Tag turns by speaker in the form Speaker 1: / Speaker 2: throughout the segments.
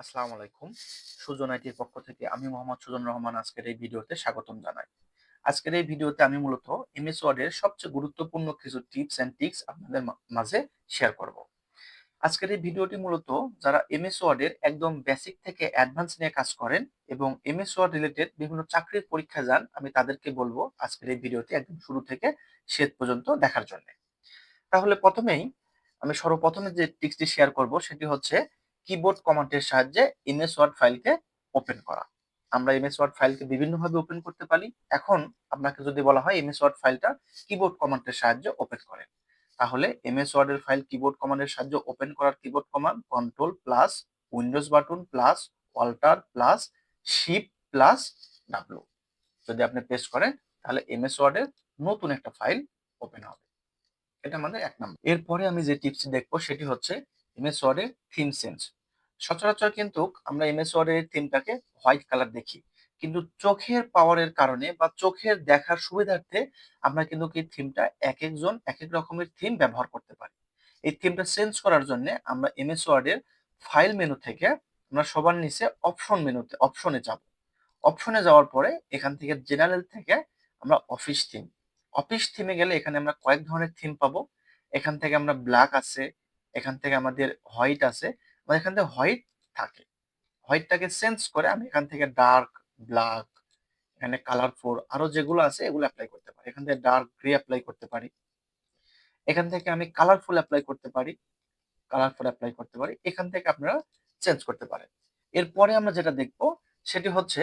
Speaker 1: আসসালামু আলাইকুম। সুজন আইটির পক্ষ থেকে আমি মোহাম্মদ সুজন রহমান আজকের এই ভিডিওতে স্বাগতম জানাই। আজকের এই ভিডিওতে আমি মূলত এমএস ওয়ার্ডের সবচেয়ে গুরুত্বপূর্ণ কিছু টিপস এন্ড টিক্স আপনাদের মাঝে শেয়ার করব। আজকের এই ভিডিওটি মূলত যারা এমএস ওয়ার্ডের একদম বেসিক থেকে অ্যাডভান্স নিয়ে কাজ করেন এবং এমএস ওয়ার্ড রিলেটেড বিভিন্ন চাকরির পরীক্ষা যান, আমি তাদেরকে বলব আজকের এই ভিডিওটি একদম শুরু থেকে শেষ পর্যন্ত দেখার জন্য। তাহলে প্রথমেই আমি সর্বপ্রথমে যে টিক্সটি শেয়ার করব, সেটি হচ্ছে কিবোর্ড কমান্ডের সাহায্যে এমএস ওয়ার্ড ফাইলকে ওপেন করা। আমরা এমএস ওয়ার্ড ফাইলকে বিভিন্নভাবে ওপেন করতে পারি। এখন আপনাকে যদি বলা হয় এমএস ওয়ার্ড ফাইলটা কিবোর্ড কমান্ডের সাহায্যে ওপেন করেন। তাহলে এমএস ওয়ার্ডের ফাইল কিবোর্ড কমান্ডের সাহায্যে ওপেন করার keyboard command control plus windows button plus alt plus shift plus W যদি আপনি প্রেস করেন, তাহলে এমএস ওয়ার্ডের নতুন একটা ফাইল ওপেন হবে। এটা আমাদের এক নম্বর এরপরে আমি যে টিপস দেখব, সেটি হচ্ছে এমএস ওয়ার্ডের থিম সেন্স সচরাচর কিন্তু আমরা এমএস ওয়ার্ডের থিমটাকে হোয়াইট কালার দেখি। কিন্তু চোখের পাওয়ারের কারণে বা চোখের দেখার সুবিধার্থে আমরা কিন্তু এই থিমটা এক একজন, এক এক রকমের থিম ব্যবহার করতে পারি। এই থিমটা চেঞ্জ করার জন্য আমরা এমএস ওয়ার্ডের ফাইল মেনু থেকে আমরা সবার নিচে অপশন মেনুতে অপশনে যাব। অপশনে যাওয়ার পরে এখান থেকে জেনারেল থেকে আমরা অফিস থিম অফিস থিমে গেলে এখানে আমরা কয়েক ধরনের থিম পাবো। এখান থেকে আমরা ব্ল্যাক আছে, এখান থেকে আমাদের হোয়াইট আছে। আমাদের এখান থেকে হোয়াইট থাকে। হোয়াইটটাকে চেঞ্জ করে আমি এখান থেকে ডার্ক ব্ল্যাক এখানে কালারফুল আরও যেগুলো আছে এগুলো অ্যাপ্লাই করতে পারি। এখান থেকে ডার্ক গ্রে অ্যাপ্লাই করতে পারি। এখান থেকে আমি কালারফুল অ্যাপ্লাই করতে পারি। কালারফুল অ্যাপ্লাই করতে পারি। এখান থেকে আপনারা চেঞ্জ করতে পারেন। এরপরে আমরা যেটা দেখব, সেটি হচ্ছে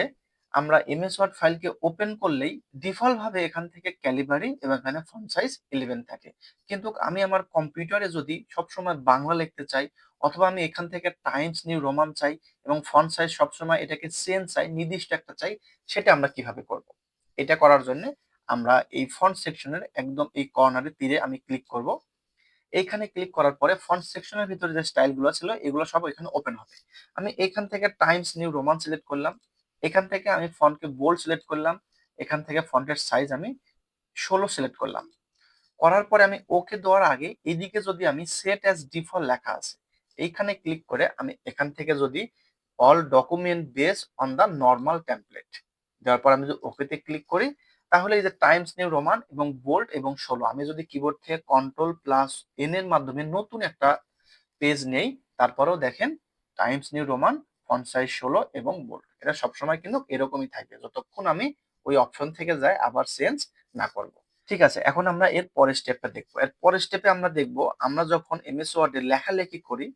Speaker 1: আমরা এমএস ওয়ার্ড ফাইলকে ওপেন করলেই ডিফল্ট ভাবে এখান থেকে ক্যালিবারি এবং এখানে ফন্ট সাইজ ইলেভেন থাকে। কিন্তু আমি আমার কম্পিউটারে যদি সবসময় বাংলা লিখতে চাই অথবা আমি এখান থেকে টাইমস নিউ রোমান চাই এবং ফন্ট সাইজ সবসময় এটাকে চেঞ্জ চাই, নির্দিষ্ট একটা চাই, সেটা আমরা কীভাবে করব? এটা করার জন্য আমরা এই ফন্ট সেকশনের একদম এই কর্নারে তীরে আমি ক্লিক করব। এইখানে ক্লিক করার পরে ফন্ট সেকশনের ভিতরে যে স্টাইলগুলো ছিল, এগুলো সব এখানে ওপেন হবে। আমি এখান থেকে টাইমস নিউ রোমান সিলেক্ট করলাম। এখান থেকে আমি ফন্টকে বোল্ড সিলেক্ট করলাম। এখান থেকে ফন্টের সাইজ আমি ষোলো সিলেক্ট করলাম। করার পরে আমি ওকে দেওয়ার আগে এদিকে যদি আমি সেট অ্যাজ ডিফল্ট লেখা আছে এইখানে ক্লিক করে আমি এখান থেকে যদি all document base on the normal template দেওয়ার পর আমি যদি ওকেতে ক্লিক করি, তাহলে এই যে টাইমস নিউ রোমান এবং বোল্ড এবং ষোলো, আমি যদি কিবোর্ড থেকে কন্ট্রোল প্লাস এন এর মাধ্যমে নতুন একটা পেজ নেই, তারপরেও দেখেন Times New Roman font size ষোলো এবং বোল্ড এটা সবসময় কিন্তু এরকমই থাকবে যতক্ষণ আমি ওই অপশন থেকে যাই, আবার চেঞ্জ না করব। ঠিক আছে, এখন আমরা এর পরের স্টেপটা দেখব। এর পরের স্টেপে আমরা দেখব, আমরা যখন এমএস ওয়ার্ডে লেখালেখি করি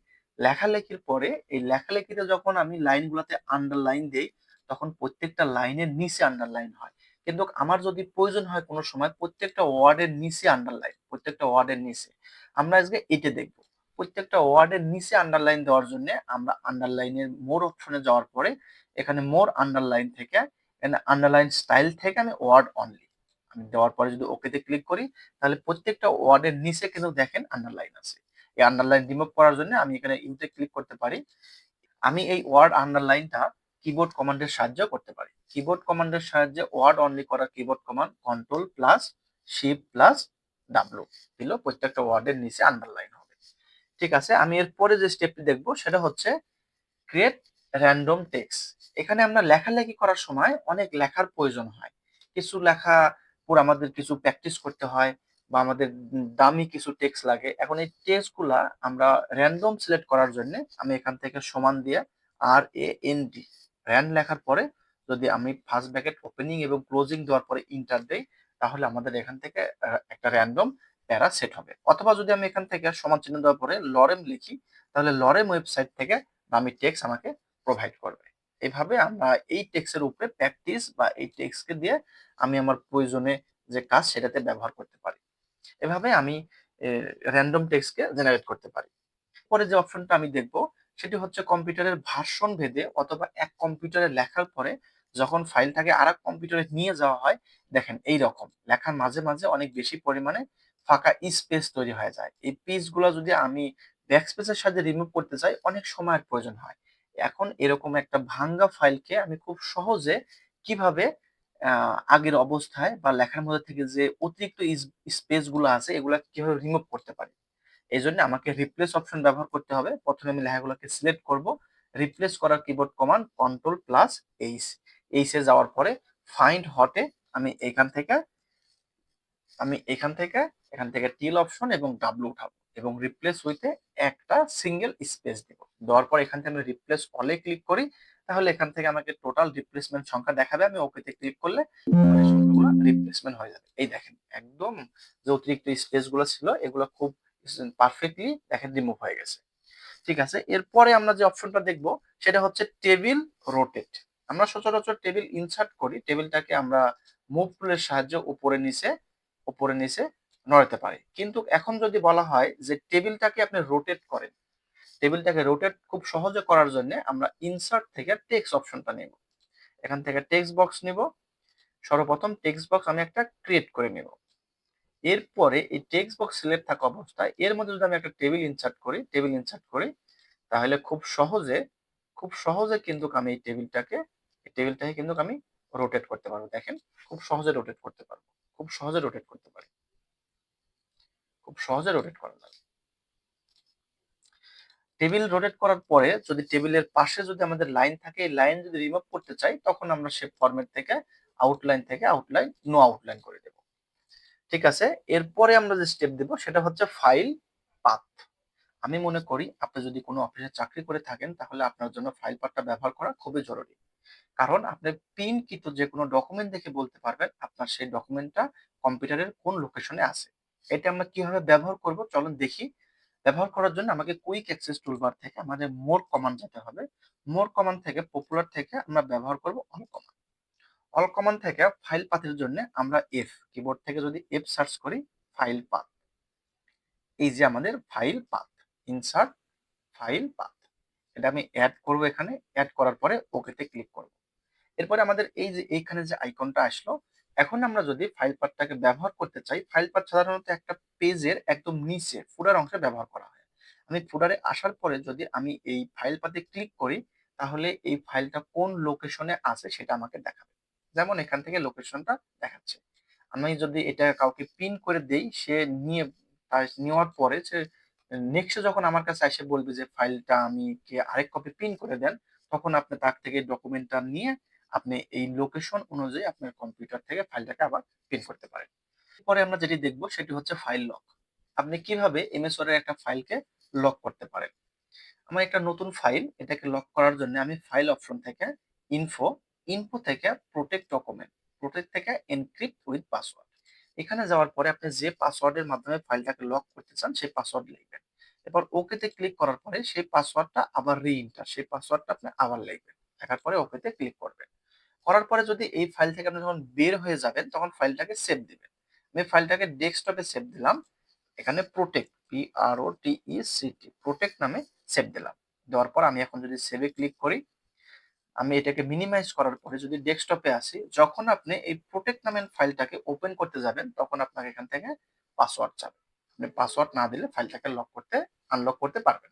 Speaker 1: লেখালেখির পরে এই লেখালেখিতে যখন আমি লাইনগুলোতে আন্ডারলাইন দেই, তখন প্রত্যেকটা লাইনের নিচে আন্ডারলাইন হয়। কিন্তু আমার যদি প্রয়োজন হয় কোনো সময়, প্রত্যেকটা ওয়ার্ডের নিচে আন্ডারলাইন প্রত্যেকটা ওয়ার্ডের নিচে। আমরা আজকে এটা দেখব। প্রত্যেকটা ওয়ার্ডের নিচে আন্ডারলাইন দেওয়ার জন্য আমরা আন্ডারলাইনের মোর অপশনে যাওয়ার পরে, এখানে মোর আন্ডারলাইন থেকে, এখানে আন্ডারলাইন স্টাইল থেকে আমি ওয়ার্ড অনলি আমি দেওয়ার পরে যদি ওকেতে ক্লিক করি, তাহলে প্রত্যেকটা ওয়ার্ডের নিচে কিন্তু দেখেন আন্ডারলাইন আছে। এই আন্ডারলাইন রিমুভ করার জন্য আমি এখানে ইউতে ক্লিক করতে পারি। আমি এই ওয়ার্ড আন্ডারলাইনটা কিবোর্ড কমান্ডের সাহায্যে করতে পারি। কিবোর্ড কমান্ডের সাহায্যে ওয়ার্ড অনলি করা keyboard command control plus shift plus W দিল। প্রত্যেকটা ওয়ার্ডের নিচে আন্ডারলাইন হবে। ঠিক আছে, আমি এরপরে যে স্টেপটি দেখব সেটা হচ্ছে ক্রিয়েট র্যান্ডম টেক্স এখানে আমরা লেখালেখি করার সময় অনেক লেখার প্রয়োজন হয়। কিছু লেখা পুরো আমাদের কিছু প্র্যাকটিস করতে হয়। বা আমাদের দামি কিছু টেক্সট লাগে। এখন এই টেক্সটগুলা আমরা র্যান্ডম সিলেক্ট করার জন্য আমি এখান থেকে সমান দিয়ে R A N D rand লেখার পরে যদি আমি ফার্স্ট ব্র্যাকেট ওপেনিং এবং ক্লোজিং দেওয়ার পরে ইন্টার দেই, তাহলে আমাদের এখান থেকে একটা র্যান্ডম প্যারা সেট হবে। অথবা যদি আমি এখান থেকে সমান চিহ্ন দেওয়ার পরে লরেম লিখি, তাহলে লরেম ওয়েবসাইট থেকে দামি টেক্সট আমাকে প্রোভাইড করবে। এইভাবে আমরা এই টেক্সের উপরে প্র্যাকটিস বা এই টেক্সকে দিয়ে আমি আমার প্রয়োজনে যে কাজ সেটাতে ব্যবহার করতে পারি। এভাবে আমি র্যান্ডম টেক্সটকে জেনারেট করতে পারি। পরে যে অপশনটা আমি দেখব, সেটি হচ্ছে কম্পিউটারের ভার্সন ভেদে অথবা এক কম্পিউটারে লেখার পরে যখন ফাইলটাকে আর কম্পিউটারে নিয়ে যাওয়া হয়, দেখেন এই রকম লেখার মাঝে মাঝে অনেক বেশি পরিমাণে ফাঁকা স্পেস তৈরি হয়ে যায়। এই পেজগুলো যদি আমি ব্যাকস্পেসের সাথে রিমুভ করতে চাই, অনেক সময়ের প্রয়োজন হয়। এখন এরকম একটা ভাঙ্গা ফাইলকে আমি খুব সহজে কীভাবে আগের অবস্থায় বা লেখার মধ্যে থেকে যে অতিরিক্ত স্পেসগুলো আছে, এগুলা কীভাবে রিমুভ করতে পারি? এই জন্য আমাকে রিপ্লেস অপশন ব্যবহার করতে হবে। প্রথমে আমি লেখাগুলোকে সিলেক্ট করব। রিপ্লেস করার keyboard command control plus H এইচে যাওয়ার পরে ফাইন্ড হটে আমি এখান থেকে, আমি এখান থেকে এখান থেকে টিল অপশন এবং ডাব্লু উঠাবো এবং রিপ্লেস উইথে একটা সিঙ্গেল স্পেস দিব। দেওয়ার পর এখান থেকে আমি রিপ্লেস অলে ক্লিক করি। তাহলে এখান থেকে আমাকে টোটাল রিপ্লেসমেন্ট সংখ্যা দেখাবে, আমি ওকেতে ক্লিক করলে রিপ্লেসমেন্ট হয়ে যাবে। এই দেখেন, একদম যে অতিরিক্ত স্পেসগুলো ছিল, এগুলো খুব পারফেক্টলি দেখেন রিমুভ হয়ে গেছে। ঠিক আছে, এরপরে আমরা যে অপশনটা দেখব, সেটা হচ্ছে টেবিল রোটেট আমরা সচরাচর টেবিল ইনসার্ট করি টেবিলটাকে আমরা মুভ টুলের সাহায্যে উপরে, নিচে উপরে, নিচে নড়াতে পারি। কিন্তু এখন যদি বলা হয় যে টেবিলটাকে আপনি রোটেট করেন টেবিলটাকে রোটেট খুব সহজে করার জন্য আমরা ইনসার্ট থেকে টেক্সট অপশনটা নেব। এখান থেকে টেক্সট বক্স নিব। সর্বপ্রথম টেক্সট বক্স আমি একটা ক্রিয়েট করে নেব। এরপরে এই টেক্সট বক্স সিলেক্ট থাকা অবস্থায় এর মধ্যে যদি আমি একটা টেবিল ইনসার্ট করি টেবিল ইনসার্ট করি, তাহলে খুব সহজে খুব সহজে কিন্তু আমি এই টেবিলটাকে এই টেবিলটাকে কিন্তু আমি রোটেট করতে পারব। দেখেন, খুব সহজে রোটেট করতে পারব। খুব সহজে রোটেট করতে পারি। খুব সহজে রোটেট করা যায়। টেবিল রোটেট করার পরে যদি টেবিলের পাশে যদি আমাদের লাইন থাকে, এই লাইন যদি রিমুভ করতে চাই, তখন আমরা সে ফরম্যাট থেকে আউটলাইন থেকে আউটলাইন নো আউটলাইন করে দেব। ঠিক আছে? এরপরে আমরা যে স্টেপ দেব, সেটা হচ্ছে ফাইল পাথ আমি মনে করি আপনি যদি কোনো অফিসে চাকরি করে থাকেন, তাহলে আপনার জন্য ফাইল পাথটা ব্যবহার করা খুবই জরুরি। কারণ আপনি প্রিন্টকৃত যে কোনো ডকুমেন্ট দেখে বলতে পারবেন, আপনার সেই ডকুমেন্টটা কম্পিউটারের কোন লোকেশনে আছে। এটা আমরা কীভাবে ব্যবহার করব, চলুন দেখি। ব্যবহার করার জন্য আমাকে কুইক অ্যাক্সেস টুলবার থেকে আমাদের মোর কমান্ড যেতে হবে। মোর কমান্ড থেকে পপুলার থেকে আমরা ব্যবহার করব অল কমান্ড অল কমান্ড থেকে ফাইল পাথের জন্য আমরা এফ কিবোর্ড থেকে যদি এফ সার্চ করি ফাইল পাথ এই যে আমাদের file path insert file path এটা আমি অ্যাড করব এখানে অ্যাড করার পরে ওকেতে ক্লিক করব। এরপরে আমাদের এই যে, এইখানে যে আইকনটা আসলো এখন আমরা যদি ফাইল পাথটাকে ব্যবহার করতে চাই ফাইল পাথ সাধারণত একটা পেজের একদম নিচে ফুডার অংশে ব্যবহার করা হয়। আমি ফুডারে আসার পরে যদি আমি এই ফাইল পাতে ক্লিক করি, তাহলে এই ফাইলটা কোন লোকেশনে আছে সেটা আমাকে দেখাবে। যেমন এখান থেকে লোকেশনটা দেখাচ্ছে। আমি যদি এটা কাউকে পিন করে দেই, সে নিয়ে নেওয়ার পরে সে নেক্সট যখন আমার কাছে এসে বলবে যে ফাইলটা আমি কে আরেক কপি পিন করে দেন, তখন আপনি তার থেকে ডকুমেন্টটা নিয়ে আপনি এই লোকেশন অনুযায়ী আপনার কম্পিউটার থেকে ফাইলটাকে আবার প্রিন্ট করতে পারেন। পরে আমরা যেটি দেখব সেটি হচ্ছে ফাইল লক আপনি কীভাবে এমএস ওয়ার্ডের একটা ফাইলকে লক করতে পারেন? আমার একটা নতুন ফাইল এটাকে লক করার জন্য আমি ফাইল অপশন থেকে ইনফো ইনফো থেকে প্রোটেক্ট ডকুমেন্ট প্রোটেক্ট থেকে এনক্রিপ্ট উইথ পাসওয়ার্ড এখানে যাওয়ার পরে আপনি যে পাসওয়ার্ডের মাধ্যমে ফাইলটাকে লক করতে চান, সেই পাসওয়ার্ড লিখবেন। এরপর ওকেতে ক্লিক করার পরে সেই পাসওয়ার্ডটা আবার রি রিইন্টার সেই পাসওয়ার্ডটা আপনি আবার লিখবেন। লেখার পরে ওকেতে ক্লিক করবেন। করার পরে যদি এই ফাইল থেকে আপনি যখন বের হয়ে যাবেন, তখন ফাইলটাকে সেভ দিবেন। আমি ফাইলটাকে ডেস্কটপে সেভ দিলাম। এখানে protect P R O T E C T protect নামে সেভ দিলাম। দেওয়ার পর আমি এখন যদি সেভে ক্লিক করি, আমি এটাকে মিনিমাইজ করার পরে যদি ডেস্কটপে আসি, যখন আপনি এই প্রোটেক্ট নামের ফাইলটাকে ওপেন করতে যাবেন, তখন আপনাকে এখান থেকে পাসওয়ার্ড চাবে। আপনি পাসওয়ার্ড না দিলে ফাইলটাকে লক করতে আনলক করতে পারবেন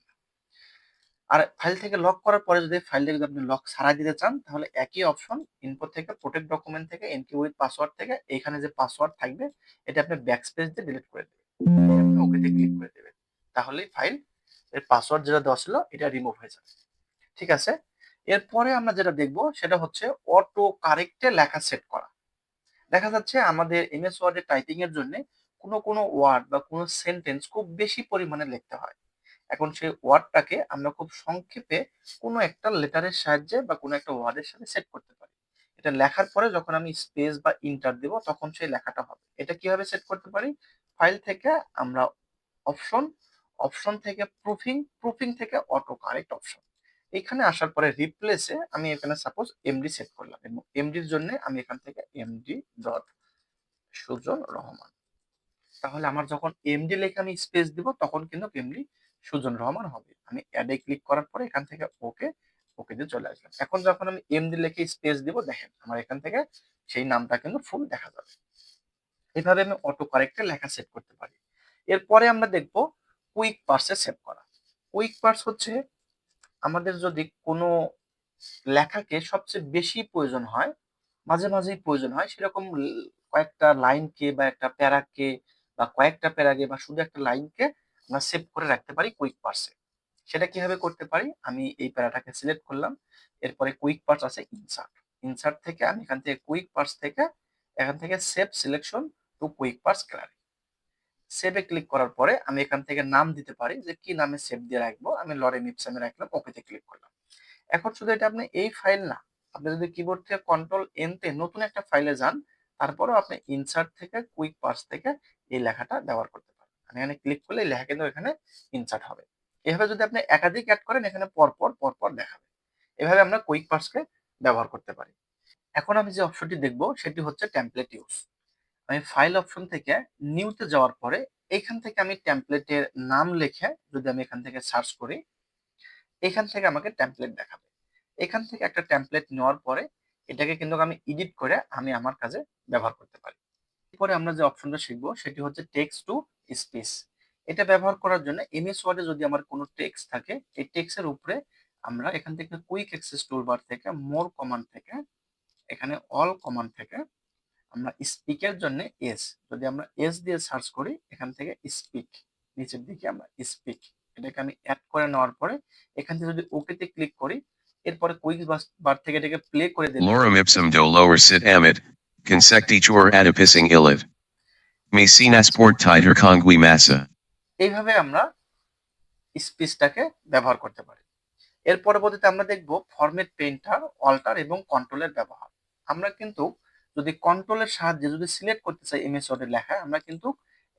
Speaker 1: আর ফাইল থেকে লক করার পরে যদি ফাইলটা যদি আপনি লক ছাড়া দিতে চান, তাহলে একই অপশন ইনপো থেকে প্রোটেক্ট ডকুমেন্ট থেকে এনকি উইথ পাসওয়ার্ড থেকে, এখানে যে পাসওয়ার্ড থাকবে, এটা আপনি ব্যাক স্পেস দিয়ে ডিলিট করে দেবেন। ওকেতে ক্লিক করে দেবেন। তাহলেই ফাইল এর পাসওয়ার্ড যেটা দেওয়া ছিল, এটা রিমুভ হয়ে যাবে। ঠিক আছে? এরপরে আমরা যেটা দেখব, সেটা হচ্ছে অটো কারেক্টে লেখা সেট করা। দেখা যাচ্ছে আমাদের এমএস ওয়ার্ডের টাইপিং এর জন্য কোনো কোনো ওয়ার্ড বা কোনো সেন্টেন্স খুব বেশি পরিমাণে লিখতে হয়। এখন সেই ওয়ার্ডটাকে আমরা খুব সংক্ষেপে কোনো একটা লেটারের সাহায্যে বা কোনো একটা ওয়ার্ডের সাথে সেট করতে পারি। এটা লেখার পরে যখন আমি স্পেস বা ইন্টার দেব, তখন সেই লেখাটা হবে। এটা কীভাবে সেট করতে পারি? ফাইল থেকে আমরা অপশন অপশন থেকে প্রুফিং প্রুফিং থেকে অটো কারেক্ট অপশন এখানে আসার পরে রিপ্লেসে আমি এখানে সাপোজ এমডি সেট করলাম এবং এমডির জন্য আমি এখান থেকে এমডি ডট সুজন রহমান। তাহলে আমার যখন এমডি লেখে আমি স্পেস দিব, তখন কিন্তু এমডি সুজন রহমান হবে। আমি অ্যাডে ক্লিক করার পরে এখান থেকে ওকে ওকে দিয়ে চলে আসলাম। এখন যখন আমি এমডি লিখে স্পেস দিব, দেখেন আমার এখান থেকে সেই নামটা কিন্তু ফুল দেখা যাবে। এভাবে আমি অটো কারেক্টে লেখা সেট করতে পারি। এরপরে আমরা দেখব কুইক পার্সে সেভ করা। কুইক পার্স হচ্ছে আমাদের যদি কোনো লেখাকে সবচেয়ে বেশি প্রয়োজন হয়, মাঝে মাঝেই প্রয়োজন হয়, সেরকম কয়েকটা লাইনকে বা একটা প্যারাকে বা কয়েকটা প্যারাকে বা শুধু একটা লাইনকে আমরা সেভ করে রাখতে পারি কুইক পার্সে সেটা কীভাবে করতে পারি? আমি এই প্যারাটাকে সিলেক্ট করলাম। এরপরে কুইক পার্স আছে ইনসার্ট ইনসার্ট থেকে আমি এখান থেকে কুইক পার্স থেকে এখান থেকে save selection to quick parts gallery সেভে ক্লিক করার পরে আমি এখান থেকে নাম দিতে পারি যে কি নামে সেভ দিয়ে রাখব। আমি লরে মিপসামে রাখলাম ওকেতে ক্লিক করলাম। এখন শুধু এটা আপনি এই ফাইল না, আপনি যদি কিবোর্ড থেকে কন্ট্রোল এন তে নতুন একটা ফাইলে যান, তারপরেও আপনি ইনসার্ট থেকে কুইক পার্স থেকে এই লেখাটা ব্যবহার করতে এখানে ক্লিক করলে লেখা কিন্তু এখানে ইনসার্ট হবে। এভাবে যদি আপনি একাধিক অ্যাড করেন, এখানে পরপর পরপর দেখাবে। এভাবে আমরা কুইক পার্সকে ব্যবহার করতে পারি। এখন আমি যে অপশনটি দেখব, সেটি হচ্ছে টেমপ্লেট ইউজ আমি ফাইল অপশন থেকে নিউতে যাওয়ার পরে, এখান থেকে আমি টেমপ্লেটের নাম লিখে যদি আমি এখান থেকে সার্চ করি, এখান থেকে আমাকে টেমপ্লেট দেখাবে। এখান থেকে একটা টেমপ্লেট নেওয়ার পরে, এটাকে কিন্তু আমি এডিট করে আমি আমার কাজে ব্যবহার করতে পারি। এরপরে আমরা যে অপশনটা শিখব, সেটি হচ্ছে টেক্সট টু স্পেস এটা ব্যবহার করার জন্য এমএস ওয়ার্ডে যদি আমার কোনো টেক্সট থাকে এই টেক্সটের উপরে আমরা এখান থেকে কুইক অ্যাক্সেস টুলবার থেকে মোর কমান্ড থেকে এখানে অল কমান্ড থেকে আমরা স্পিকের জন্য এস যদি আমরা এস দিয়ে সার্চ করি এখান থেকে স্পিক নিচের দিকে আমরা স্পিক এটাকে আমি অ্যাড করে নেওয়ার পরে এখান থেকে যদি ওকেতে ক্লিক করি এরপরে কুইক বার থেকে এটাকে প্লে করে দিলে
Speaker 2: Lorem ipsum do lower sit amid, consectitur adipising illid. Me port titer congui massa.
Speaker 1: এইভাবে আমরা স্পেসটাকে ব্যবহার করতে পারি। এর পরবর্তীতে আমরা দেখব ফরম্যাট পেইন্টার অল্টার এবং কন্ট্রোলের ব্যবহার। আমরা কিন্তু যদি কন্ট্রোলের সাহায্যে যদি সিলেক্ট করতে চাই এমএস ওয়ার্ডের লেখা আমরা কিন্তু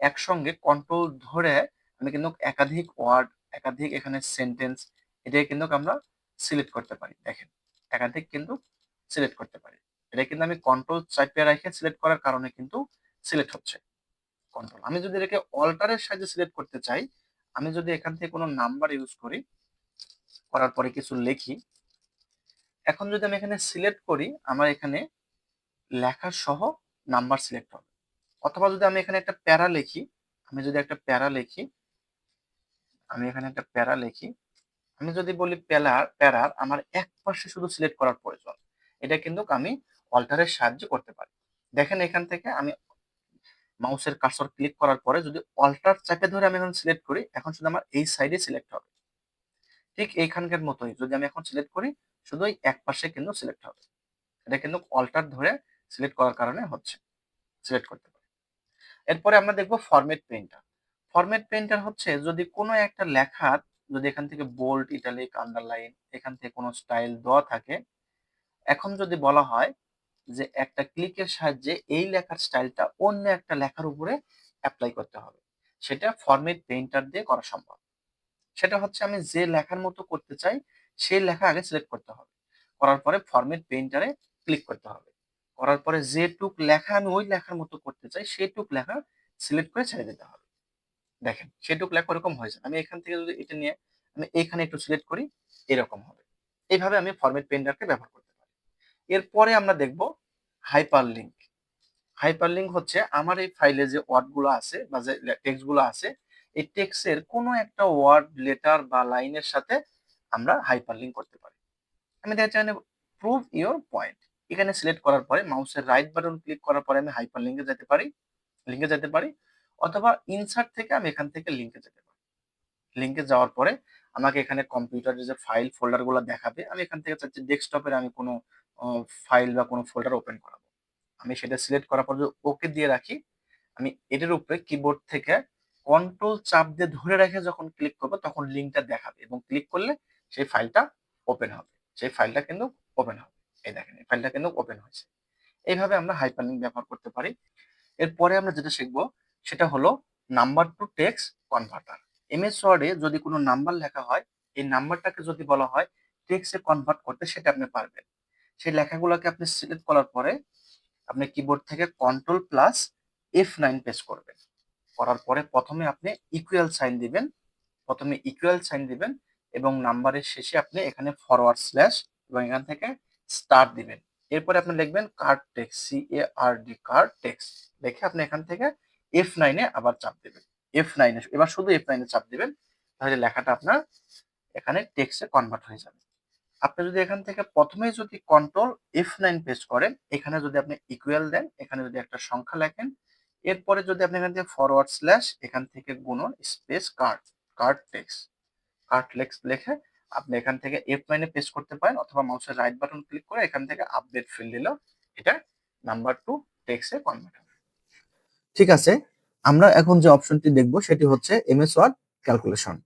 Speaker 1: একসঙ্গে কন্ট্রোল ধরে আমি কিন্তু একাধিক ওয়ার্ড একাধিক এখানে সেন্টেন্স এটাকে কিন্তু আমরা সিলেক্ট করতে পারি। দেখেন, একাধিক কিন্তু সিলেক্ট করতে পারি। এটা কিন্তু আমি কন্ট্রোল চাপিয়ে রেখে সিলেক্ট করার কারণে কিন্তু সিলেক্ট হচ্ছে। কন্ট্রোল আমি যদি এটাকে অল্টারের সাহায্যে সিলেক্ট করতে চাই, আমি যদি এখান থেকে কোনো নাম্বার ইউজ করি, করার পরে কিছু লিখি, এখন যদি আমি এখানে সিলেক্ট করি, আমার এখানে লেখা সহ নাম্বার সিলেক্ট হবে। অথবা যদি আমি এখানে একটা প্যারা লিখি, আমি যদি একটা প্যারা লিখি, আমি এখানে একটা প্যারা লিখি, আমি যদি বলি প্যারার প্যারার, আমার এক পাশে শুধু সিলেক্ট করার প্রয়োজন। এটা কিন্তু আমি অল্টারের সাহায্যে করতে পারি। দেখেন এখান থেকে আমি মাউসের কার্সর ক্লিক করার পরে যদি অল্টার চাপে ধরে আমি এখন সিলেক্ট করি, এখন শুধু আমার এই সাইডে সিলেক্ট হবে। ঠিক এইখানকার মতোই যদি আমি এখন সিলেক্ট করি, শুধু এই এক পাশে কিন্তু সিলেক্ট হবে। এটা কিন্তু অল্টার ধরে সিলেক্ট করার কারণে হচ্ছে, সিলেক্ট করতে পারি। এরপরে আমরা দেখব ফরম্যাট পেইন্টার ফরম্যাট পেইন্টার হচ্ছে যদি কোনো একটা লেখার যদি এখান থেকে বোল্ড ইটালিক আন্ডারলাইন এখান থেকে কোনো স্টাইল দেওয়া থাকে, এখন যদি বলা হয় যে একটা ক্লিকের সাহায্যে এই লেখার স্টাইলটা অন্য একটা লেখার উপরে অ্যাপ্লাই করতে হবে। সেটা ফরম্যাট পেইন্টার দিয়ে করা সম্ভব। সেটা হচ্ছে আমি যে লেখার মতো করতে চাই, সেই লেখা আগে সিলেক্ট করতে হবে। করার পরে ফরম্যাট পেইন্টারে ক্লিক করতে হবে। করার পরে যেটুক লেখা আমি ওই লেখার মতো করতে চাই সেটুক লেখা সিলেক্ট করে ছেড়ে দিতে হবে। দেখেন সেটুক লেখা ওরকম হয়েছে। আমি এখান থেকে যদি এটা নিয়ে আমি এখানে একটু সিলেক্ট করি, এরকম হবে। এইভাবে আমি ফরম্যাট পেইন্টারকে ব্যবহার করতে এরপরে আমরা দেখব হাইপার লিঙ্ক হাইপার লিঙ্ক হচ্ছে আমার এই ফাইলে যে ওয়ার্ডগুলো আছে বা যে টেক্সটগুলো আছে, এই টেক্সের কোনো একটা ওয়ার্ড, লেটার বা লাইনের সাথে আমরা হাইপার লিঙ্ক করতে পারি। আমি দেখা চাই প্রুভ ইওর পয়েন্ট এখানে সিলেক্ট করার পরে মাউসের রাইট বাটন ক্লিক করার পরে আমি হাইপার লিঙ্কে যেতে পারি লিঙ্কে যেতে পারি, অথবা ইনসার্ট থেকে আমি এখান থেকে লিঙ্কে যেতে পারি। লিঙ্কে যাওয়ার পরে আমাকে এখানে কম্পিউটারের যে ফাইল ফোল্ডারগুলো দেখাবে, আমি এখান থেকে চাচ্ছি ডেস্কটপের আমি কোনো ফাইল বা কোনো ফোল্ডার ওপেন করাবো। আমি সেটা সিলেক্ট করার পর ওকে দিয়ে রাখি, আমি এটার উপরে কিবোর্ড থেকে কন্ট্রোল চাপ দিয়ে ধরে রেখে যখন ক্লিক করব, তখন লিঙ্কটা দেখাবে এবং ক্লিক করলে সেই ফাইলটা ওপেন হবে। সেই ফাইলটা কিন্তু ওপেন হবে। এই দেখেন ফাইলটা কিন্তু ওপেন হয়েছে। এইভাবে আমরা হাইপারলিঙ্ক ব্যবহার করতে পারি। এরপরে আমরা যেটা শিখব, সেটা হলো number to text converter MS ওয়ার্ডে যদি কোনো নাম্বার লেখা হয়, এই নাম্বারটাকে যদি বলা হয় টেক্সটে কনভার্ট করতে সেটা আপনি পারবেন। সেই লেখাগুলোকে আপনি সিলেক্ট করার পরে আপনি কিবোর্ড থেকে control plus F nine press করবেন। করার পরে প্রথমে আপনি ইকুয়াল সাইন দিবেন। প্রথমে ইকুয়াল সাইন দিবেন এবং নাম্বারের শেষে আপনি এখানে ফরওয়ার্ড স্ল্যাশ এবং এখান থেকে স্টার দিবেন। এরপরে আপনি লিখবেন card text C A R D card text লিখে আপনি এখান থেকে এফ নাইনে আবার চাপ দেবেন। এফ নাইনে এবার শুধু এফ নাইনে চাপ দিবেন, তাহলে লেখাটা আপনার এখানে টেক্সটে কনভার্ট হয়ে যাবে। আপনি যদি এখান থেকে প্রথমে যদি কন্ট্রোল এফ নাইন পেস্ট করেন, এখানে যদি আপনি ইকুয়াল দেন, এখানে যদি একটা সংখ্যা লেখেন, এরপরে যদি আপনি এখান থেকে ফরওয়ার্ড স্ল্যাশ এখান থেকে গুণন স্পেস কার্ড কার্ড টেক্স কার্টলেক্স লেখে আপনি এখান থেকে এফ নাইনে পেস্ট করতে পারেন অথবা মাউসের রাইট বাটন ক্লিক করে এখান থেকে আপডেট ফিল দিলেও এটা নাম্বার টু টেক্সে কনভার্ট হবে। ঠিক আছে, আমরা এখন যে অপশনটি দেখব সেটি হচ্ছে MS word calculation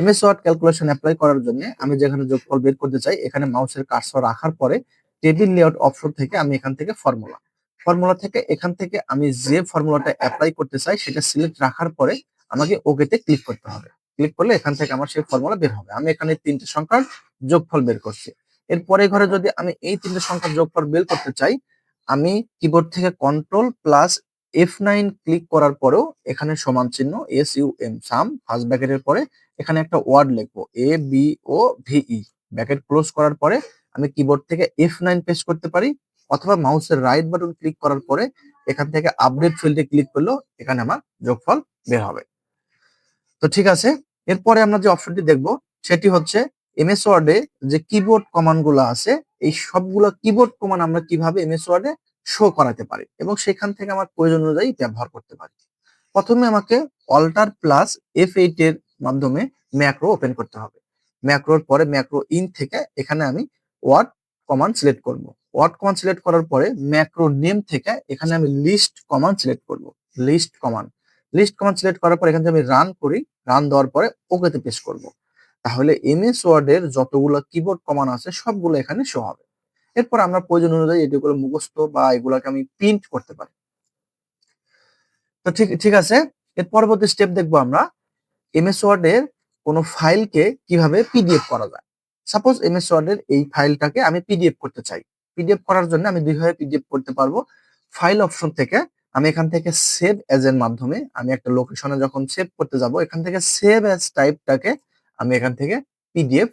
Speaker 1: MS word calculation apply করার জন্য আমি যেখানে যোগফল বের করতে চাই, এখানে মাউসের কার্সর রাখার পরে টেবিল লেআউট অপশন থেকে আমি এখান থেকে ফর্মুলা ফর্মুলা থেকে এখান থেকে আমি যে ফর্মুলাটা অ্যাপ্লাই করতে চাই, সেটা সিলেক্ট রাখার পরে আমাকে ওকেতে ক্লিক করতে হবে। ক্লিক করলে এখান থেকে আমার সেই ফর্মুলা বের হবে। আমি এখানে তিনটে সংখ্যার যোগফল বের করছি। এরপরে ঘরে যদি আমি এই তিনটে সংখ্যার যোগফল বের করতে চাই, আমি কিবোর্ড থেকে control plus F nine click করার পরেও এখানে সমান চিহ্ন S U M sum first ব্র্যাকেটের পরে এখানে একটা ওয়ার্ড লিখব A B O V E bracket close করার পরে আমি কিবোর্ড থেকে এফ নাইন পেস্ট করতে পারি অথবা মাউসের রাইট বাটন ক্লিক করার পরে এখান থেকে আপডেট ফিল্ডে ক্লিক করলেও এখানে আমার যোগফল বের হবে। তো ঠিক আছে, এরপরে আমরা যে অপশনটি দেখব, সেটি হচ্ছে এমএস ওয়ার্ডে যে কিবোর্ড কমান্ডগুলো আছে, এই সবগুলো কিবোর্ড কমান্ড আমরা কীভাবে এমএস ওয়ার্ডে শো করাতে পারি এবং সেখান থেকে আমার প্রয়োজন অনুযায়ী ব্যবহার করতে পারি। প্রথমে আমাকে অল্টার প্লাস এফ এইট এর মাধ্যমে ম্যাক্রো ওপেন করতে হবে। ম্যাক্রোর পরে ম্যাক্রো ইন থেকে এখানে আমি ওয়ার্ড কমান্ড সিলেক্ট করব। ওয়ার্ড কমান্ড সিলেক্ট করার পরে ম্যাক্রো নেম থেকে এখানে আমি লিস্ট কমান্ড সিলেক্ট করব। List command list command select করার পর এখান আমি রান করি। রান দেওয়ার পরে ওকেতে পেস্ট করব। তাহলে এমএস ওয়ার্ডের যতগুলো কিবোর্ড কমান্ড আছে সবগুলো এখানে শো হবে। এরপর আমরা প্রয়োজন অনুযায়ী এগুলো মুখস্থ বা এগুলোকে আমি প্রিন্ট করতে পারি। তো ঠিক ঠিক আছে? এর পরবর্তী স্টেপ দেখব আমরা। এমএস ওয়ার্ডের কোনো ফাইলকে কীভাবে পিডিএফ করা যায়? সাপোজ এমএস ওয়ার্ডের এই ফাইলটাকে আমি পিডিএফ করতে চাই। পিডিএফ করার জন্য আমি দুইভাবে পিডিএফ করতে পারব। ফাইল অপশন থেকে আমি এখান থেকে সেভ এজ এর মাধ্যমে আমি একটা লোকেশনে যখন সেভ করতে যাব, এখান থেকে সেভ এজ টাইপটাকে আমি এখান থেকে পিডিএফ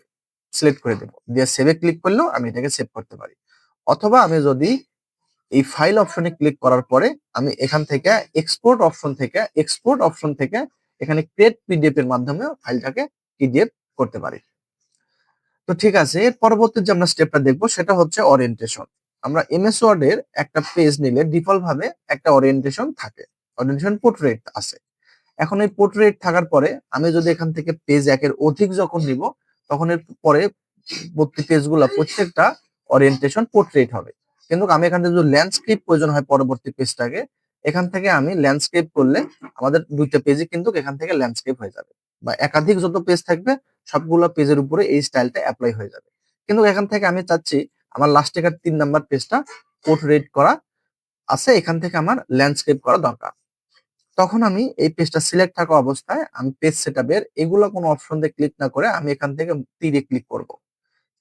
Speaker 1: সিলেক্ট করে দেবো। দিয়ে সেভে ক্লিক করলেও আমি এটাকে সেভ করতে পারি। অথবা আমি যদি এই ফাইল অপশনে ক্লিক করার পরে আমি এখান থেকে এক্সপোর্ট অপশন থেকে এক্সপোর্ট অপশন থেকে এখানে ক্রিয়েট পিডিএফ এর মাধ্যমে ফাইলটাকে পিডিএফ করতে পারি। তো ঠিক আছে, এর পরবর্তী যে আমরা স্টেপটা দেখব সেটা হচ্ছে ওরিয়েন্টেশন আমরা এমএস ওয়ার্ড এর একটা পেজ নিলে ডিফল্ট ভাবে একটা ওরিয়েন্টেশন থাকে। ওরিয়েন্টেশন পোর্ট্রেট আছে। এখন এই পোর্ট্রেট থাকার পরে আমি যদি এখান থেকে পেজ একের অধিক যখন নিব, তখন এর পরে প্রতি পেজগুলো প্রত্যেকটা ওরিয়েন্টেশন পোর্ট্রেট হবে। কিন্তু আমি এখান থেকে যদি ল্যান্ডস্কেপ প্রয়োজন হয় পরবর্তী পেজটাকে এখান থেকে আমি ল্যান্ডস্কেপ করলে আমাদের দুইটা পেজে কিন্তু এখান থেকে ল্যান্ডস্কেপ হয়ে যাবে। বা একাধিক যত পেজ থাকবে, সবগুলো পেজের উপরে এই স্টাইলটা অ্যাপ্লাই হয়ে যাবে। কিন্তু এখান থেকে আমি চাচ্ছি আমার লাস্ট একার তিন নাম্বার পেজটা পোর্ট্রেট করা আছে, এখান থেকে আমার ল্যান্ডস্কেপ করা দরকার। তখন আমি এই পেজটা সিলেক্ট থাকা অবস্থায় আমি পেজ সেট সেটআপের এগুলো কোনো অপশন দিয়ে ক্লিক না করে আমি এখান থেকে তীরে ক্লিক করব।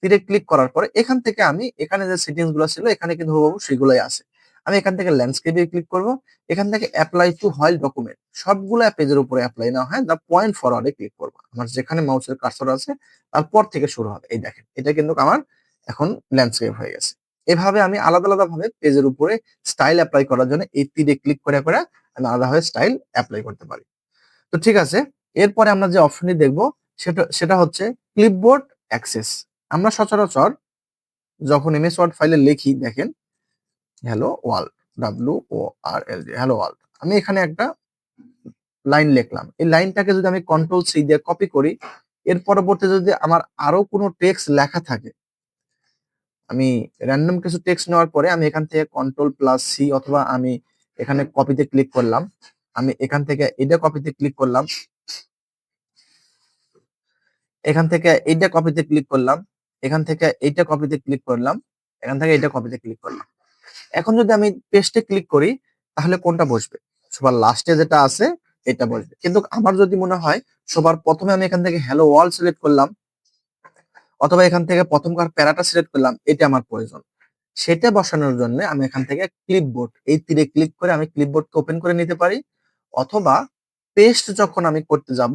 Speaker 1: তীরে ক্লিক করার পরে এখান থেকে আমি এখানে যে সেটিংসগুলো ছিল, এখানে কিন্তু সেগুলোই আছে। আমি এখান থেকে ল্যান্ডস্কেপে ক্লিক করব। এখান থেকে অ্যাপ্লাই টু হল ডকুমেন্ট সবগুলো পেজের উপরে অ্যাপ্লাই না হয় দা পয়েন্ট ফরওয়ার্ডে ক্লিক করব। আমার যেখানে মাউসের কার্সর আছে, তারপর থেকে শুরু হবে। এই দেখেন, এটা কিন্তু আমার এখন ল্যান্ডস্কেপ হয়ে গেছে। এভাবে আমি আলাদা আলাদা ভাবে পেজের উপরে স্টাইল অ্যাপ্লাই করার জন্য এই তীরে ক্লিক করে করে আমি আলাদাভাবে স্টাইল অ্যাপ্লাই করতে পারি। তো ঠিক আছে, এরপরে আমরা যে অপশনটি দেখব, সেটা সেটা হচ্ছে ক্লিপবোর্ড অ্যাক্সেস আমরা সচরাচর যখন এমএস ওয়ার্ড ফাইলে লিখি, দেখেন hello world W O R L D hello world আমি এখানে একটা লাইন লিখলাম। এই লাইনটাকে যদি আমি কন্ট্রোল সি দিয়ে কপি করি, এর পরবর্তী যদি আমার আরও কোনো টেক্সট লেখা থাকে, আমি র্যান্ডম কিছু টেক্সট নেওয়ার পরে আমি এখান থেকে কন্ট্রোল প্লাস সি অথবা আমি এখানে কপিতে ক্লিক করলাম। আমি এখান থেকে এটা কপিতে ক্লিক করলাম। এখান থেকে এইটা কপিতে ক্লিক করলাম। এখান থেকে এইটা কপিতে ক্লিক করলাম। এখান থেকে এইটা কপিতে ক্লিক করলাম। এখন যদি আমি পেস্টে ক্লিক করি, তাহলে কোনটা বসবে? সবার লাস্টে যেটা আছে, এটা বসবে। কিন্তু আমার যদি মনে হয়, সবার প্রথমে আমি এখান থেকে হ্যালো ওয়াল সিলেক্ট করলাম, অথবা এখান থেকে প্রথমকার প্যারাটা সিলেক্ট করলাম, এটা আমার প্রয়োজন। সেটা বসানোর জন্য আমি এখান থেকে ক্লিপবোর্ড এই তীরে ক্লিক করে আমি ক্লিপবোর্ডকে ওপেন করে নিতে পারি, অথবা পেস্ট যখন আমি করতে যাব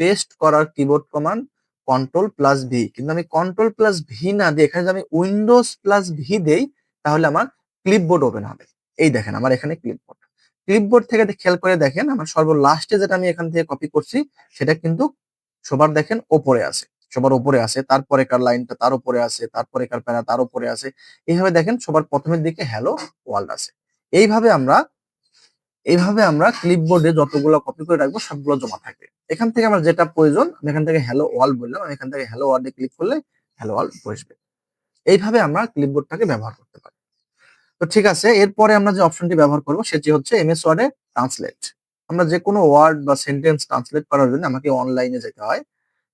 Speaker 1: পেস্ট করার keyboard command control plus V কিন্তু আমি কন্ট্রোল প্লাস ভি না দিয়ে, এখানে যদি আমি উইন্ডোজ প্লাস ভি দেই, তাহলে আমার ক্লিপবোর্ড ওপেন হবে। এই দেখেন আমার এখানে ক্লিপবোর্ড ক্লিপবোর্ড থেকে খেয়াল করে দেখেন আমার সর্ব লাস্টে যেটা আমি এখান থেকে কপি করছি, সেটা কিন্তু সবার দেখেন ওপরে আছে। সবার উপরে আছে তারপরে কার লাইনটা তার উপরে আছে তারপরে কার প্যারা তার উপরে আছে। এইভাবে দেখেন সবার প্রথমের দিকে হ্যালো ওয়ার্ল্ড আছে। এইভাবে আমরা এইভাবে আমরা ক্লিপবোর্ডে যতগুলো কপি করে রাখব, সবগুলো জমা থাকবে। এখান থেকে আমার যেটা প্রয়োজন, আমি এখান থেকে হ্যালো ওয়ার্ল্ড বললাম, আমি এখান থেকে হ্যালো ওয়ার্ল্ডে ক্লিক করলে হ্যালো ওয়ার্ল্ড বসবে। এইভাবে আমরা ক্লিপবোর্ডটাকে ব্যবহার করতে পারি। তো ঠিক আছে, এরপরে আমরা যে অপশনটি ব্যবহার করব সেটি হচ্ছে এমএস ওয়ার্ডে ট্রান্সলেট আমরা যে কোনো ওয়ার্ড বা সেন্টেন্স ট্রান্সলেট করার জন্য আমাকে অনলাইনে যেতে হয়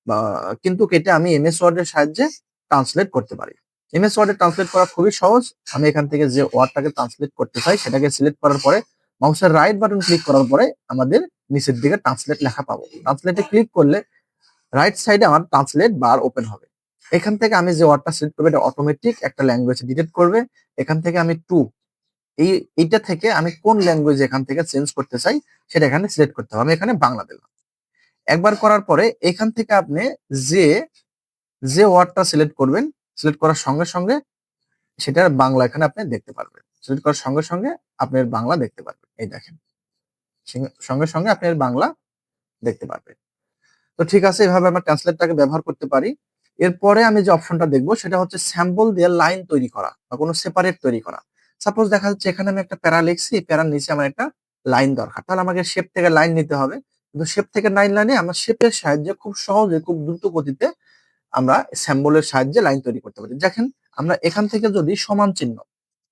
Speaker 1: বা কিন্তু এটা আমি এমএস ওয়ার্ডের সাহায্যে ট্রান্সলেট করতে পারি। এমএস ওয়ার্ডে ট্রান্সলেট করা খুবই সহজ। আমি এখান থেকে যে ওয়ার্ডটাকে ট্রান্সলেট করতে চাই সেটাকে সিলেক্ট করার পরে মাউসের রাইট বাটন ক্লিক করার পরে আমাদের নিচের দিকে ট্রান্সলেট লেখা পাবো। ট্রান্সলেটে ক্লিক করলে রাইট সাইডে আমার ট্রান্সলেট বার ওপেন হবে। এখান থেকে আমি যে ওয়ার্ডটা সিলেক্ট করব, এটা অটোমেটিক একটা ল্যাঙ্গুয়েজ ডিটেক্ট করবে। এখান থেকে আমি টু এই, এইটা থেকে আমি কোন ল্যাঙ্গুয়েজ এখান থেকে চেঞ্জ করতে চাই, সেটা এখানে সিলেক্ট করতে হবে। আমি এখানে বাংলা দিলাম। একবার করার পরে এখান থেকে আপনি যে যে ওয়ার্ডটা সিলেক্ট করবেন সিলেক্ট করার সঙ্গে সঙ্গে সেটার বাংলা এখানে আপনি দেখতে পারবেন। সিলেক্ট করার সঙ্গে সঙ্গে আপনার বাংলা দেখতে পারবেন। এই দেখেন, সঙ্গে সঙ্গে আপনি এর বাংলা দেখতে পারবেন। তো ঠিক আছে, এভাবে আমরা ট্রান্সলেটটাকে ব্যবহার করতে পারি। এরপরে আমি যে অপশনটা দেখব, সেটা হচ্ছে স্যাম্পল দিয়ে লাইন তৈরি করা বা কোনো সেপারেট তৈরি করা। সাপোজ দেখা যাচ্ছে এখানে আমি একটা প্যারা লিখছি প্যারার নিচে আমার একটা লাইন দরকার। তাহলে আমাকে শেপ থেকে লাইন নিতে হবে। কিন্তু শেপ থেকে লাইন লাইনে আমরা শেপের সাহায্যে খুব সহজে, খুব দ্রুত গতিতে আমরা স্যাম্বলের সাহায্যে লাইন তৈরি করতে পারি। দেখেন, আমরা এখান থেকে যদি সমান চিহ্ন,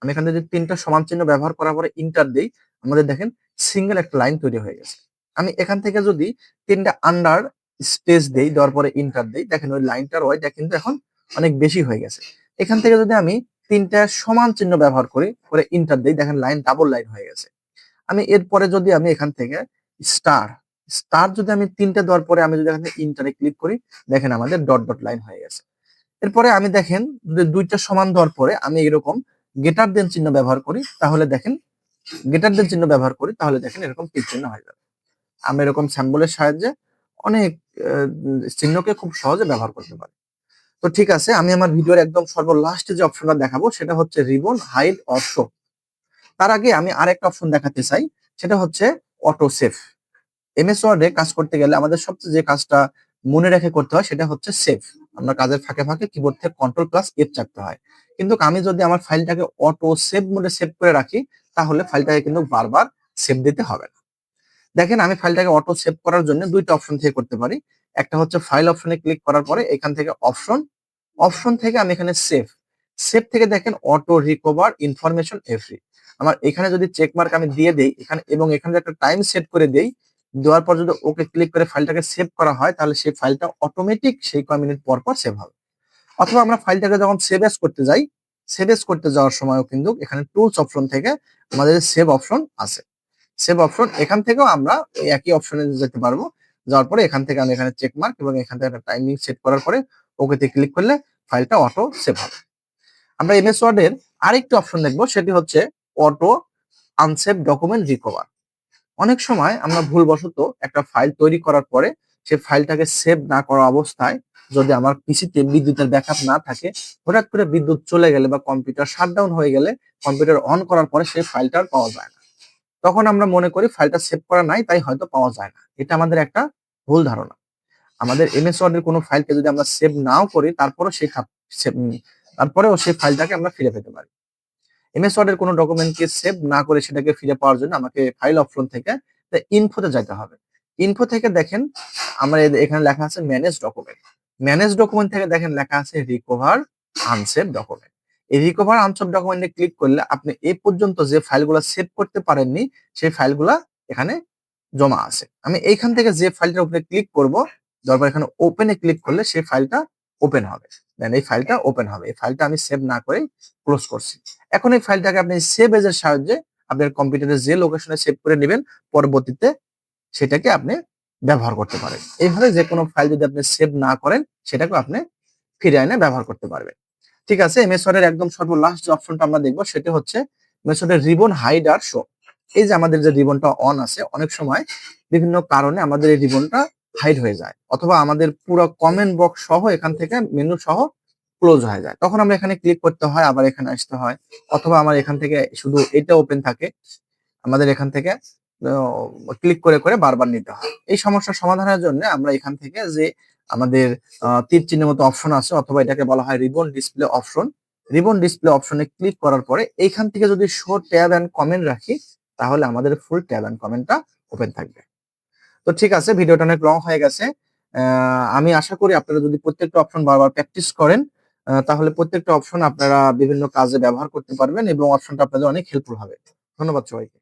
Speaker 1: আমি এখানে যদি তিনটা সমান চিহ্ন ব্যবহার করার পরে ইন্টার দিই, আমাদের দেখেন সিঙ্গেল একটা লাইন তৈরি হয়ে গেছে। আমি এখান থেকে যদি তিনটা আন্ডার স্পেস দেই, দেওয়ার পরে ইন্টার দেই। দেখেন ওই লাইনটার ওয়াইটা কিন্তু এখন অনেক বেশি হয়ে গেছে। এখান থেকে যদি আমি তিনটা সমান চিহ্ন ব্যবহার করি, করে ইন্টার দেই, দেখেন লাইন ডাবল লাইন হয়ে গেছে। আমি এরপরে যদি আমি এখান থেকে স্টার স্টার যদি আমি তিনটা দেওয়ার পরে আমি যদি এখান থেকে ইন্টারে ক্লিক করি, দেখেন আমাদের ডট ডট লাইন হয়ে গেছে। এরপরে আমি দেখেন, যদি দুইটা সমান দেওয়ার পরে আমি এরকম গেটার দেন চিহ্ন ব্যবহার করি, তাহলে দেখেন গেটার দেন চিহ্ন ব্যবহার করি, তাহলে দেখেন এরকম তীর চিহ্ন হয়ে যাবে। আমরা এরকম স্যাম্বলের সাহায্যে অনেক চিহ্নকে খুব সহজে ব্যবহার করতে পারি। তো ঠিক আছে, আমি আমার ভিডিওর একদম সর্বলাস্টে যে অপশনটা দেখাবো, সেটা হচ্ছে রিবন হাইড অর শো তার আগে আমি আরেকটা অপশন দেখাতে চাই, সেটা হচ্ছে অটো সেভ এমএস ওয়ার্ডে কাজ করতে গেলে আমাদের সবচেয়ে যে কাজটা মনে রেখে করতে হয়, সেটা হচ্ছে সেভ আমরা কাজের ফাঁকে ফাঁকে কিবোর্ড থেকে কন্ট্রোল প্লাস এফ চাপতে হয়। কিন্তু আমি যদি আমার ফাইলটাকে অটো সেভ মোডে সেভ করে রাখি, তাহলে ফাইলটাকে কিন্তু বারবার সেভ দিতে হবে না। দেখেন আমি ফাইলটাকে অটো সেভ করার জন্য দুইটা অপশন থেকে করতে পারি। একটা হচ্ছে ফাইল অপশনে ক্লিক করার পরে এখান থেকে অপশন অপশন থেকে আমি এখানে সেভ সেভ থেকে দেখেন অটো রিকভার ইনফরমেশন এভরি আমার এখানে যদি চেক মার্ক আমি দিয়ে দেই, এখানে এবং এখানে একটা টাইম সেট করে দেই, দেওয়ার পর যদি ওকে ক্লিক করে ফাইলটাকে সেভ করা হয়, তাহলে সেই ফাইলটা অটোমেটিক সেই কয় মিনিট পর পর সেভ হবে। অথবা আমরা ফাইলটাকে যখন সেভ এস করতে যাই সেভ এস করতে যাওয়ার সময়ও কিন্তু এখানে টুলস অপশন থেকে আমাদের সেভ অপশন আছে। সেভ অপশন এখান থেকেও আমরা ওই একই অপশনে যেতে পারব। যাওয়ার পরে এখান থেকে আমি এখানে চেক মার্ক এবং এখান থেকে একটা টাইমিং সেট করার পরে ওকেতে ক্লিক করলে ফাইলটা অটো সেভ হবে। আমরা এমএস ওয়ার্ডের আরেকটি অপশন দেখব, সেটি হচ্ছে অটো আনসেভ ডকুমেন্ট রিকভার অনেক সময় আমরা ভুলবশত একটা ফাইল তৈরি করার পরে সেই ফাইলটাকে সেভ না করা অবস্থায় যদি আমার পিসিতে বিদ্যুতের ব্যাকআপ না থাকে, হঠাৎ করে বিদ্যুৎ চলে গেলে বা কম্পিউটার শাটডাউন হয়ে গেলে কম্পিউটার অন করার পরে সেই ফাইলটা আর পাওয়া যায় না। তখন আমরা মনে করি ফাইলটা সেভ করা নাই তাই হয়তো পাওয়া যায় না। এটা আমাদের একটা ভুল ধারণা। আমাদের এমএস ওয়ার্ডের কোনো ফাইলকে যদি আমরা সেভ নাও করি তারপরেও সেই উম, তারপরেও সেই ফাইলটাকে আমরা ফিরে পেতে পারি। এমএস ওয়ার্ডের কোনো ডকুমেন্টকে সেভ না করে সেটাকে ফিরে পাওয়ার জন্য আমাকে ফাইল অপশন থেকে ইনফোতে যেতে হবে। ইনফো থেকে দেখেন আমরা এখানে লেখা আছে ম্যানেজ ডকুমেন্ট ম্যানেজ ডকুমেন্ট থেকে দেখেন লেখা আছে recover unsaved document recover unsaved ডকুমেন্টে ক্লিক করলে আপনি এই পর্যন্ত যে ফাইলগুলো সেভ করতে পারেননি, সেই ফাইলগুলা এখানে জমা আছে। আমি এইখান থেকে যে ফাইলটার উপরে ক্লিক করব, তারপর এখানে ওপেনে ক্লিক করলে সেই ফাইলটা ওপেন হবে। দেন এই ফাইলটা ওপেন হবে। এই ফাইলটা আমি সেভ না করেই ক্লোজ করছি। এখন এই ফাইলটাকে আপনি সেভ এজের সাহায্যে আপনার কম্পিউটারে যে লোকেশনে সেভ করে নেবেন, পরবর্তীতে সেটাকে আপনি ব্যবহার করতে পারেন। এইভাবে যে কোনো ফাইল যদি আপনি সেভ না করেন সেটাকে আপনি ফিরে এনে ব্যবহার করতে পারবেন। ঠিক আছে ওয়ার্ডের একদম সর্বলাস্ট যে অপশনটা আমরা দেখব সেটা হচ্ছে ওয়ার্ডের রিবন হাইড আর শো। এই যে আমাদের যে রিবনটা অন আছে, অনেক সময় বিভিন্ন কারণে আমাদের এই রিবনটা হাইড হয়ে যায় অথবা আমাদের পুরো কমেন্ট বক্স সহ এখান থেকে মেনু সহ ক্লোজ হয়ে যায়। তখন আমরা এখানে ক্লিক করতে হয়, আবার এখানে আসতে হয় অথবা আমার এখান থেকে শুধু এটা ওপেন থাকে, আমাদের এখান থেকে ক্লিক করে করে বারবার নিতে হয়। এই সমস্যার সমাধানের জন্য আমরা এখান থেকে যে আমাদের তীর চিহ্নের মতো অপশন আছে, অথবা এটাকে বলা হয় ribbon display option ribbon display অপশনে ক্লিক করার পরে এইখান থেকে যদি শো ট্যাব অ্যান্ড কমেন্ট রাখি, তাহলে আমাদের ফুল ট্যাব অ্যান্ড কমেন্টটা ওপেন থাকবে। তো ঠিক আছে, ভিডিওটা অনেক লং হয়ে গেছে। আমি আশা করি আপনারা যদি প্রত্যেকটা অপশন বারবার প্র্যাকটিস করেন তাহলে প্রত্যেকটা অপশন আপনারা বিভিন্ন কাজে ব্যবহার করতে পারবেন এবং অপশনটা আপনাদের অনেক হেল্পফুল হবে। ধন্যবাদ সবাইকে।